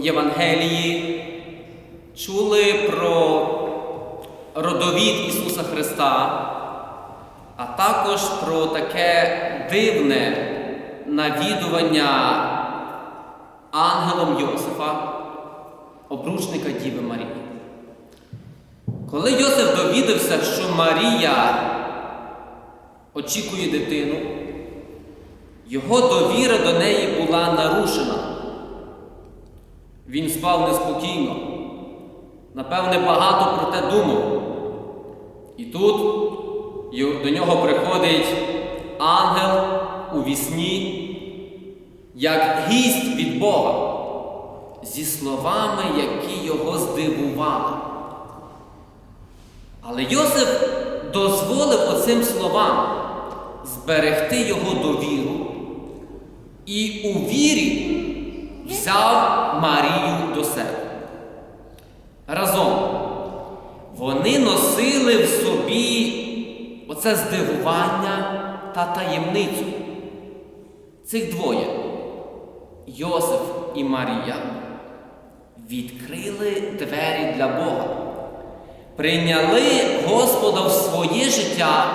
Євангелії чули про родовід Ісуса Христа, а також про таке дивне навідування ангелом Йосифа, обручника Діви Марії. Коли Йосиф довідався, що Марія очікує дитину, його довіра до неї була нарушена. Він спав неспокійно, напевне, багато про те думав. І тут до нього приходить ангел у вісні, як гість від Бога, зі словами, які його здивували. Але Йосип дозволив оцим словам зберегти його довіру і у вірі взяв Марію до себе. Разом вони носили в собі оце здивування та таємницю. Цих двоє Йосиф і Марія відкрили двері для Бога, прийняли Господа в своє життя,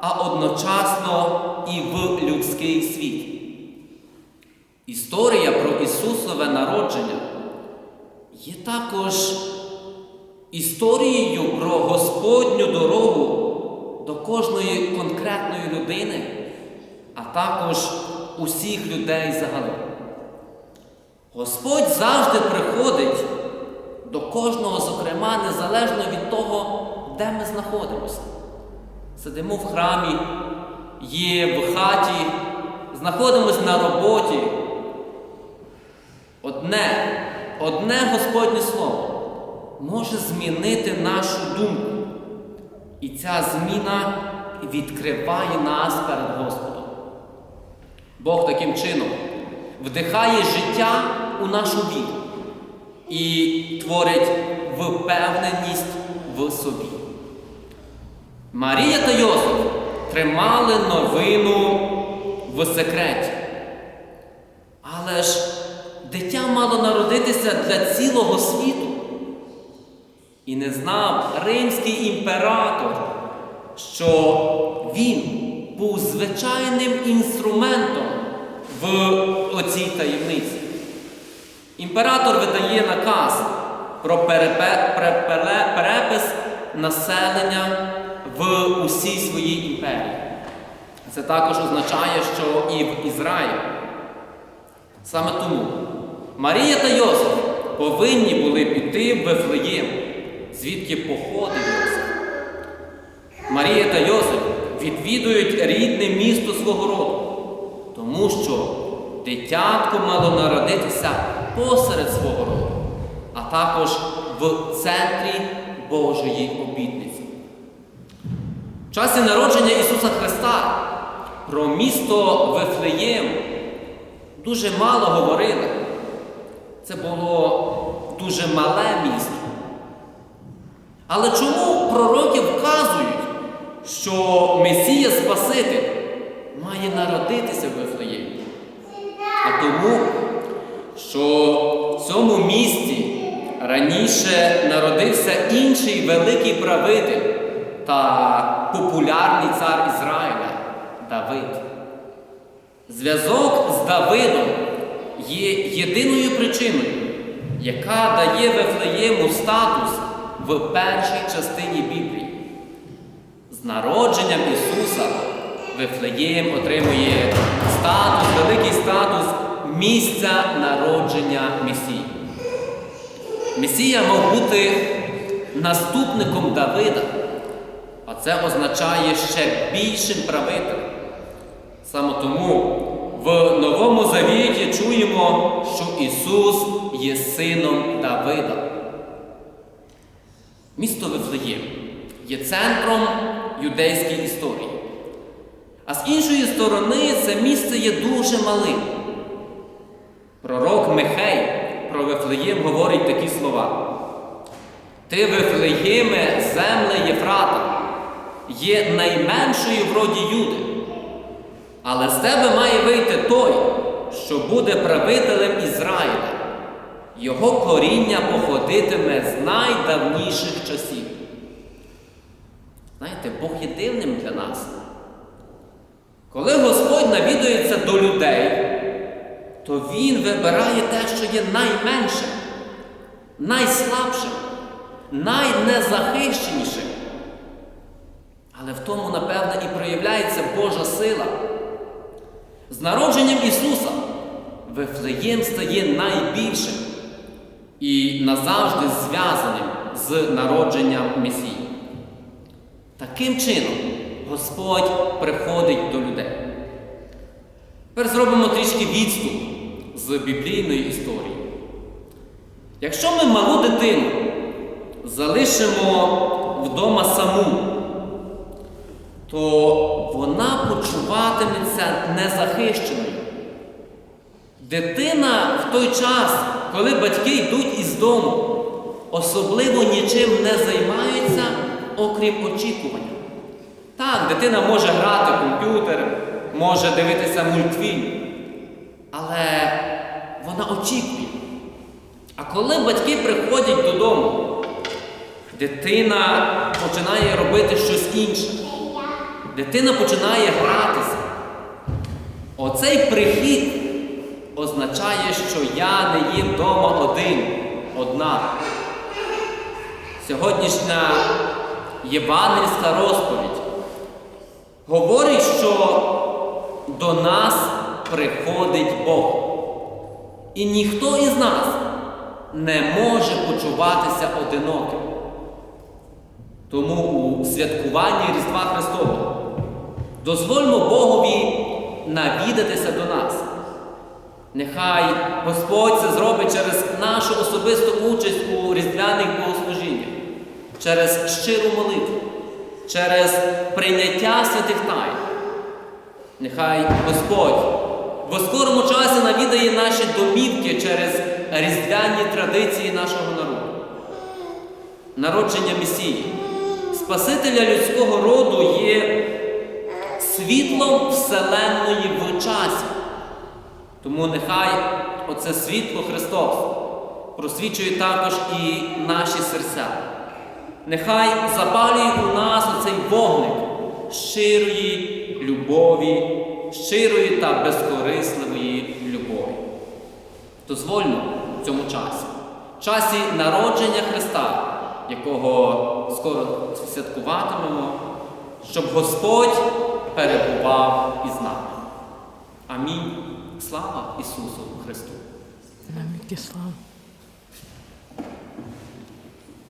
а одночасно і в людський світ. Історія про Ісусове народження є також історією про Господню дорогу до кожної конкретної людини, а також усіх людей загалом. Господь завжди приходить до кожного, зокрема, незалежно від того, де ми знаходимося. Сидимо в храмі, є в хаті, знаходимося на роботі. Одне, одне Господнє Слово може змінити нашу думку. І ця зміна відкриває нас перед Господом. Бог таким чином вдихає життя у нашу віру і творить впевненість в собі. Марія та Йосиф тримали новину в секреті. Але ж дитя мало народитися для цілого світу. І не знав римський імператор, що він був звичайним інструментом в оцій таємниці. Імператор видає наказ про перепис населення в усій своїй імперії. Це також означає, що і в Ізраїлі. Саме тому Марія та Йосиф повинні були піти в Вифлеєм, звідки походив Йосиф. Марія та Йосиф відвідують рідне місто свого роду, тому що дитятко мало народитися посеред свого роду, а також в центрі Божої обітниці. В часі народження Ісуса Христа про місто Вифлеєм дуже мало говорили. Це було дуже мале місто. Але чому пророки вказують, що Месія Спаситель має народитися в Вифлеємі? А тому, що в цьому місті раніше народився інший великий правитель та популярний цар Ізраїля Давид. Зв'язок з Давидом є єдиною причиною, яка дає Вифлеєму статус в першій частині Біблії. З народженням Ісуса Вифлеєм отримує статус, великий статус місця народження Месії. Месія мав бути наступником Давида, а це означає ще більшим правителем. Саме тому в Новому Завіті чуємо, що Ісус є сином Давида. Місто Вифлеєм є центром юдейської історії. А з іншої сторони, це місце є дуже малим. Пророк Михей про Вифлеєм говорить такі слова. Ти, Вифлеєме, земле Єфрата, є найменшою в роді Юди, але з тебе має вийти той, що буде правителем Ізраїля. Його коріння походитиме з найдавніших часів. Знаєте, Бог є дивним для нас. Коли Господь навідується до людей, то Він вибирає те, що є найменшим, найслабшим, найнезахищенішим. Але в тому, напевне, і проявляється Божа сила. З народженням Ісуса Вифлеєм стає найбільшим і назавжди зв'язаним з народженням Месії. Таким чином Господь приходить до людей. Тепер зробимо трішки відступ з біблійної історії. Якщо ми малу дитину залишимо вдома саму, то вона почуватиметься незахищеною. Дитина в той час, коли батьки йдуть із дому, особливо нічим не займаються, окрім очікування. Так, дитина може грати в комп'ютер, може дивитися мультфільм, але вона очікує. А коли батьки приходять додому, дитина починає робити щось інше. Дитина починає гратися. Оцей прихід означає, що я не є вдома один, одна. Сьогоднішня євангельська розповідь говорить, що до нас приходить Бог. І ніхто із нас не може почуватися одиноким. Тому у святкуванні Різдва Христового дозвольмо Богові навідатися до нас. Нехай Господь це зробить через нашу особисту участь у різдвяних богослужіннях, через щиру молитву, через прийняття святих тайн. Нехай Господь в скорому часі навідає наші домівки через різдвяні традиції нашого народу. Народження Месії, Спасителя людського роду є світлом Вселенної в часі. Тому нехай оце світло Христос просвічує також і наші серця. Нехай запалює у нас оцей вогник щирої любові, щирої та безкорисливої любові. Дозвольмо в цьому часі, в часі народження Христа, якого скоро святкуватимемо, щоб Господь перебував із нами. Амінь. Слава Ісусу Христу! Амінь. слава.